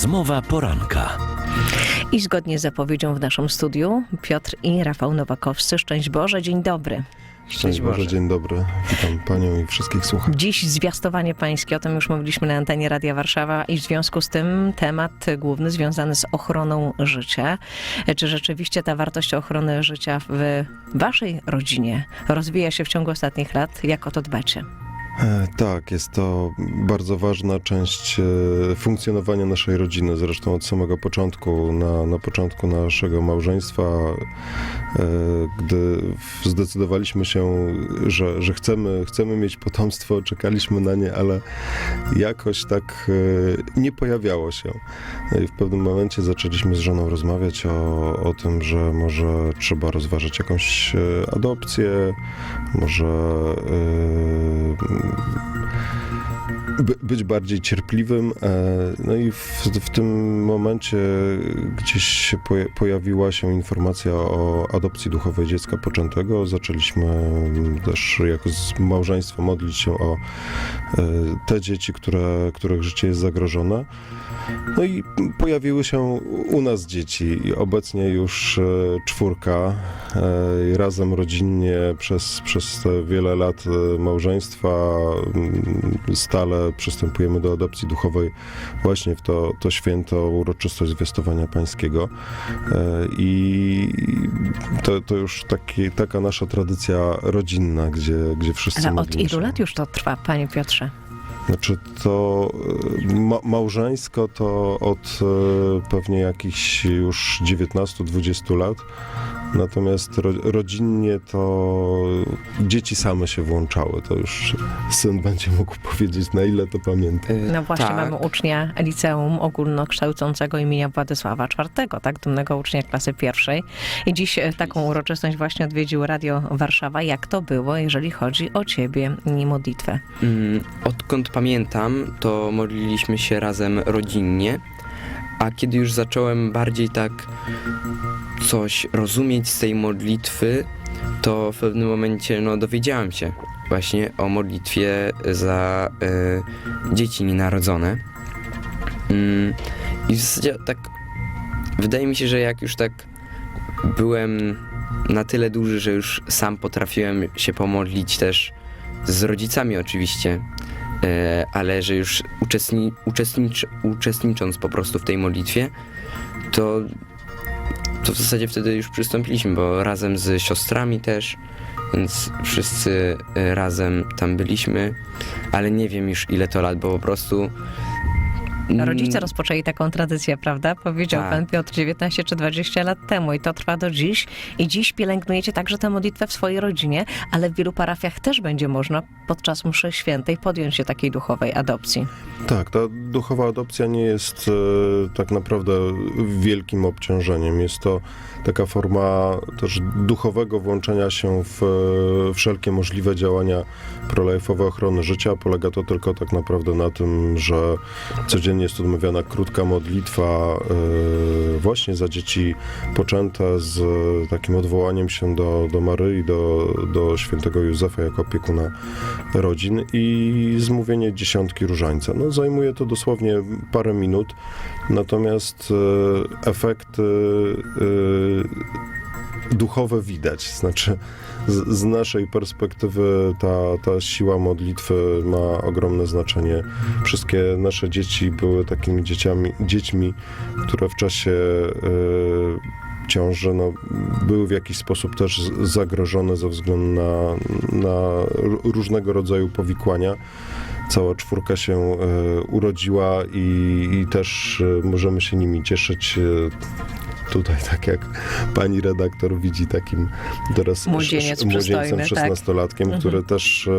Rozmowa poranka. I zgodnie z zapowiedzią w naszym studiu Piotr i Rafał Nowakowscy. Szczęść Boże, dzień dobry. Szczęść Boże, dzień dobry. Witam Panią i wszystkich słuchaczy. Dziś zwiastowanie pańskie, o tym już mówiliśmy na antenie Radia Warszawa i w związku z tym temat główny związany z ochroną życia. Czy rzeczywiście ta wartość ochrony życia w waszej rodzinie rozwija się w ciągu ostatnich lat? Jak o to dbacie? E, Tak, jest to bardzo ważna część e, funkcjonowania naszej rodziny. Zresztą od samego początku, na, na początku naszego małżeństwa, e, gdy zdecydowaliśmy się, że, że chcemy, chcemy mieć potomstwo, czekaliśmy na nie, ale jakoś tak nie pojawiało się. No i w pewnym momencie zaczęliśmy z żoną rozmawiać o, o tym, że może trzeba rozważyć jakąś adopcję, może by, być bardziej cierpliwym. e, No i w, w tym momencie gdzieś się poja- pojawiła się informacja o adopcji duchowej dziecka poczętego. Zaczęliśmy też jako małżeństwo modlić się o e, te dzieci, które, których życie jest zagrożone. No i pojawiły się u nas dzieci. I obecnie już e, czwórka e, razem rodzinnie przez, przez te wiele lat e, małżeństwa mm, stale przystępujemy do adopcji duchowej właśnie w to, to święto, uroczystość zwiastowania pańskiego. I to, to już taki, taka nasza tradycja rodzinna, gdzie, gdzie wszyscy Ale od ilu lat już to trwa, panie Piotrze? Znaczy to e, ma, małżeńsko to od e, pewnie jakichś już 19-20 lat. Natomiast ro, rodzinnie to dzieci same się włączały. To już syn będzie mógł powiedzieć, na ile to pamięta. Y, No właśnie, tak. mamy ucznia liceum ogólnokształcącego imienia Władysława IV, tak, dumnego ucznia klasy pierwszej. I dziś e, taką uroczystość właśnie odwiedził Radio Warszawa. Jak to było, jeżeli chodzi o ciebie i modlitwę? Mm, Odkąd pamiętam, to modliliśmy się razem rodzinnie, a kiedy już zacząłem bardziej tak coś rozumieć z tej modlitwy, to w pewnym momencie no, dowiedziałem się właśnie o modlitwie za y, dzieci nienarodzone. Mm, I w zasadzie tak wydaje mi się, że jak już tak byłem na tyle duży, że już sam potrafiłem się pomodlić też z rodzicami oczywiście, e, ale że już uczestni, uczestnicz, uczestnicząc po prostu w tej modlitwie, to, to w zasadzie wtedy już przystąpiliśmy, bo razem z siostrami też, więc wszyscy e, razem tam byliśmy, ale nie wiem już ile to lat, bo po prostu... mm, Rodzice rozpoczęli taką tradycję, prawda? Powiedział Tak. pan Piotr 19 czy 20 lat temu i to trwa do dziś. I dziś pielęgnujecie także tę modlitwę w swojej rodzinie, ale w wielu parafiach też będzie można podczas mszy świętej podjąć się takiej duchowej adopcji. Tak, ta duchowa adopcja nie jest e, tak naprawdę wielkim obciążeniem. Jest to taka forma też duchowego włączenia się w e, wszelkie możliwe działania prolejfowe ochrony życia. Polega to tylko tak naprawdę na tym, że codziennie jest odmawiana krótka modlitwa e, właśnie za dzieci poczęte z takim odwołaniem się do, do Maryi, do, do świętego Józefa jako opiekuna rodzin i zmówienie dziesiątki różańca. No, zajmuje to dosłownie parę minut, natomiast e, efekty e, duchowe widać. Znaczy, z, z naszej perspektywy ta, ta siła modlitwy ma ogromne znaczenie. Wszystkie nasze dzieci były takimi dzieciami, dziećmi, które w czasie e, ciąży no, były w jakiś sposób też zagrożone ze względu na, na różnego rodzaju powikłania. Cała czwórka się e, urodziła i, i też e, możemy się nimi cieszyć. Tutaj, tak jak pani redaktor widzi takim teraz Młodzieniec młodzieńcem tak. 16-latkiem, Mhm. który też e,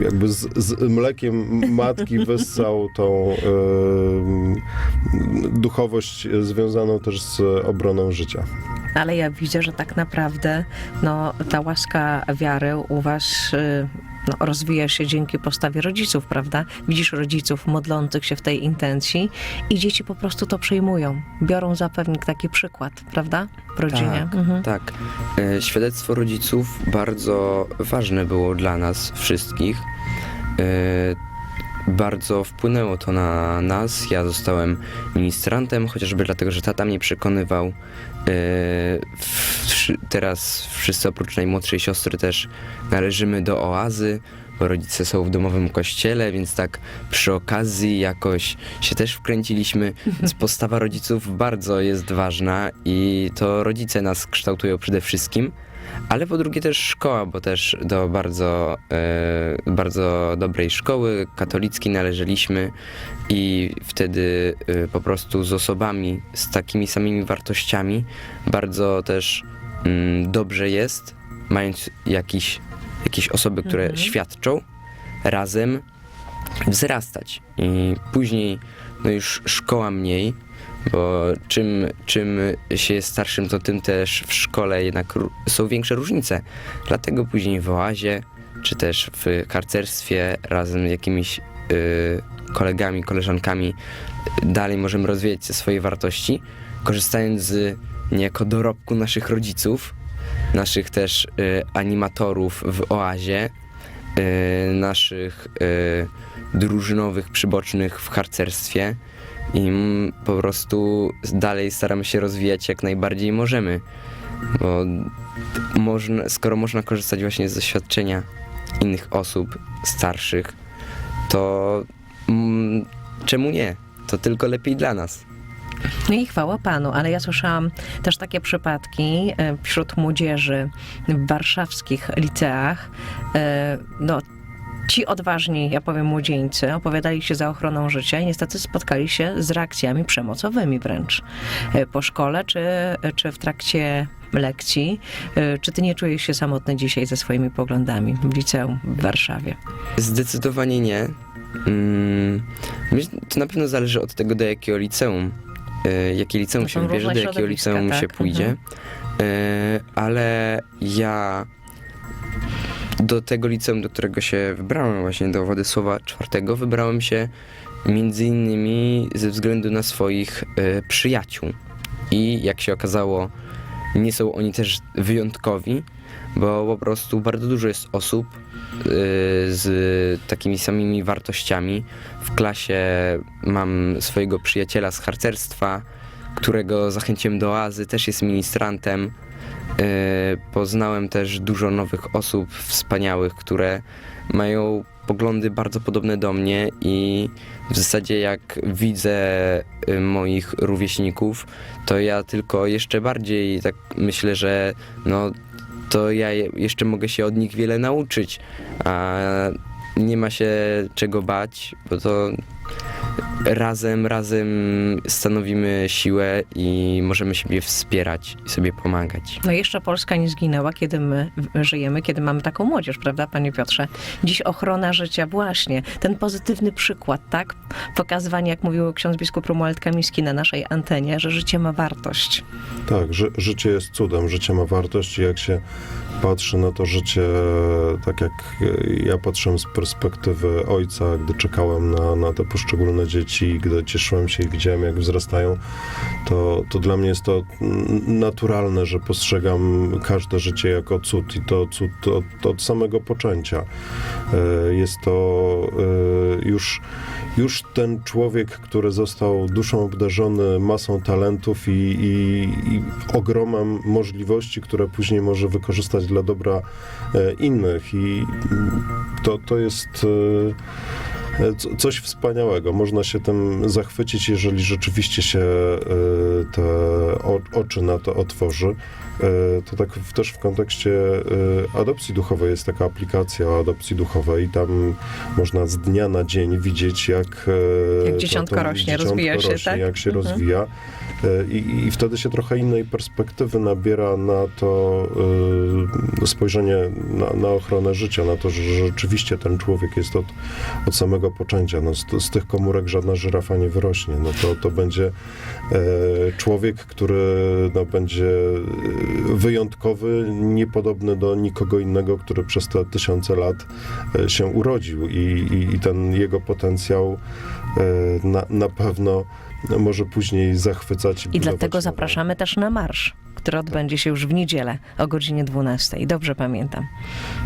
e, jakby z, z mlekiem matki wyssał tą e, duchowość związaną też z obroną życia. Ale ja widzę, że tak naprawdę no, ta łaska wiary u was no, rozwija się dzięki postawie rodziców, prawda? Widzisz rodziców modlących się w tej intencji i dzieci po prostu to przyjmują. Biorą za pewnik taki przykład, prawda? W rodzinie. Tak, Mhm. tak. E, Świadectwo rodziców bardzo ważne było dla nas wszystkich. E, bardzo wpłynęło to na nas. Ja zostałem ministrantem, chociażby dlatego, że tata mnie przekonywał. Yy, wszy- teraz wszyscy oprócz najmłodszej siostry też należymy do oazy, bo rodzice są w domowym kościele, więc tak przy okazji jakoś się też wkręciliśmy. Więc postawa rodziców bardzo jest ważna i to rodzice nas kształtują przede wszystkim. Ale po drugie też szkoła, bo też do bardzo, e, bardzo dobrej szkoły katolickiej należeliśmy i wtedy e, po prostu z osobami z takimi samymi wartościami bardzo też dobrze jest, mając jakiś, jakieś osoby, które Mhm. świadczą, razem wzrastać. I później no już szkoła mniej, bo czym, czym się jest starszym, to tym też w szkole jednak są większe różnice. Dlatego później w oazie, czy też w harcerstwie razem z jakimiś y, kolegami, koleżankami y, dalej możemy rozwijać swoje wartości, korzystając z niejako dorobku naszych rodziców, naszych też y, animatorów w oazie, y, naszych y, drużynowych, przybocznych w harcerstwie i po prostu dalej staramy się rozwijać jak najbardziej możemy, bo można, skoro można korzystać właśnie z doświadczenia innych osób starszych, to czemu nie? To tylko lepiej dla nas. No i chwała Panu, ale ja słyszałam też takie przypadki e, wśród młodzieży w warszawskich liceach. E, No, ci odważni, ja powiem młodzieńcy, opowiadali się za ochroną życia i niestety spotkali się z reakcjami przemocowymi wręcz e, po szkole czy, czy w trakcie lekcji. Czy ty nie czujesz się samotny dzisiaj ze swoimi poglądami w liceum w Warszawie? Zdecydowanie nie. Mm, myślę, to na pewno zależy od tego, do jakiego liceum, jakie liceum To są się wybierze, różne do jakiego środowiska, liceum tak, się pójdzie. mhm. Y, ale ja do tego liceum, do którego się wybrałem, właśnie do Władysława IV, wybrałem się między innymi ze względu na swoich y, przyjaciół. I jak się okazało, nie są oni też wyjątkowi, bo po prostu bardzo dużo jest osób y, z takimi samymi wartościami. W klasie mam swojego przyjaciela z harcerstwa, którego zachęciłem do oazy, też jest ministrantem. Y, Poznałem też dużo nowych osób wspaniałych, które mają poglądy bardzo podobne do mnie i w zasadzie jak widzę y, moich rówieśników, to ja tylko jeszcze bardziej tak myślę, że no to ja je- jeszcze mogę się od nich wiele nauczyć, a nie ma się czego bać, bo to razem, razem stanowimy siłę i możemy siebie wspierać i sobie pomagać. No jeszcze Polska nie zginęła, kiedy my żyjemy, kiedy mamy taką młodzież, prawda, panie Piotrze? Dziś ochrona życia, właśnie. Ten pozytywny przykład, tak? Pokazywanie, jak mówił ksiądz biskup Romuald Kamiński na naszej antenie, że życie ma wartość. Tak, ży, życie jest cudem, życie ma wartość i jak się patrzy na to życie, tak jak ja patrzyłem z perspektywy ojca, gdy czekałem na, na te poszczególne dzieci, gdy cieszyłem się i widziałem, jak wzrastają, to, to dla mnie jest to naturalne, że postrzegam każde życie jako cud i to cud od, od samego poczęcia. E, Jest to e, już, już ten człowiek, który został duszą obdarzony masą talentów i, i, i ogromem możliwości, które później może wykorzystać dla dobra e, innych. I to, to jest coś wspaniałego. Można się tym zachwycić, jeżeli rzeczywiście się e, te oczy na to otworzy. E, To tak też w kontekście e, adopcji duchowej jest taka aplikacja o adopcji duchowej i tam można z dnia na dzień widzieć, jak, e, Jak dzieciątko rośnie, rozwija się, rośnie, tak? jak się Mhm. rozwija. E, I, I wtedy się trochę innej perspektywy nabiera na to e, spojrzenie na, na ochronę życia, na to, że rzeczywiście ten człowiek jest od, od samego poczęcia. No, z, z tych komórek żadna żyrafa nie wyrośnie. No, to, to będzie e, człowiek, który no, będzie e, wyjątkowy, niepodobny do nikogo innego, który przez te tysiące lat e, się urodził i, i, i ten jego potencjał e, na, na pewno może później zachwycać. I budować dlatego zapraszamy też na marsz, który odbędzie się już w niedzielę o godzinie 12. Dobrze pamiętam.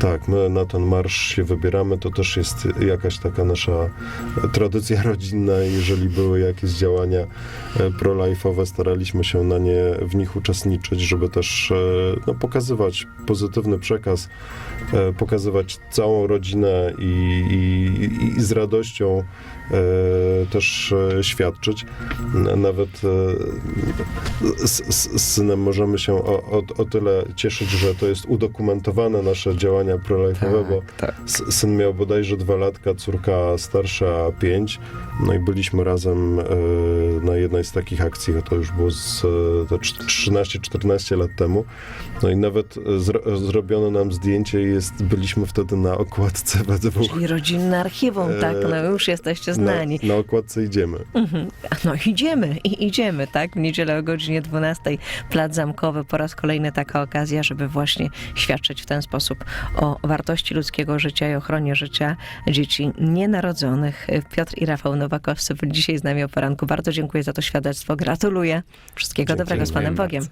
Tak, my na ten marsz się wybieramy. To też jest jakaś taka nasza tradycja rodzinna. Jeżeli były jakieś działania e, pro-life'owe, staraliśmy się na nie, w nich uczestniczyć, żeby też e, no, pokazywać pozytywny przekaz, e, pokazywać całą rodzinę i, i, i z radością też świadczyć. Nawet e, z, z, z synem możemy się o, o, o tyle cieszyć, że to jest udokumentowane nasze działania pro-life'owe, bo tak. Syn miał bodajże dwa latka, córka starsza pięć. No i byliśmy razem e, na jednej z takich akcji, to już było z, e, te trz- 13-14 lat temu. No i nawet e, zro, zrobiono nam zdjęcie i jest, byliśmy wtedy na okładce we dwóch. Czyli rodzinne archiwum, E, tak, no już jesteście znani. Na, na okładce idziemy. Mhm. No idziemy, i idziemy, tak? W niedzielę o godzinie 12 Plac Zamkowy po raz kolejny taka okazja, żeby właśnie świadczyć w ten sposób o wartości ludzkiego życia i ochronie życia dzieci nienarodzonych. Piotr i Rafał Nowakowscy byli dzisiaj z nami o poranku. Bardzo dziękuję za to świadectwo. Gratuluję. Wszystkiego Dzięki. dobrego z Panem Bogiem.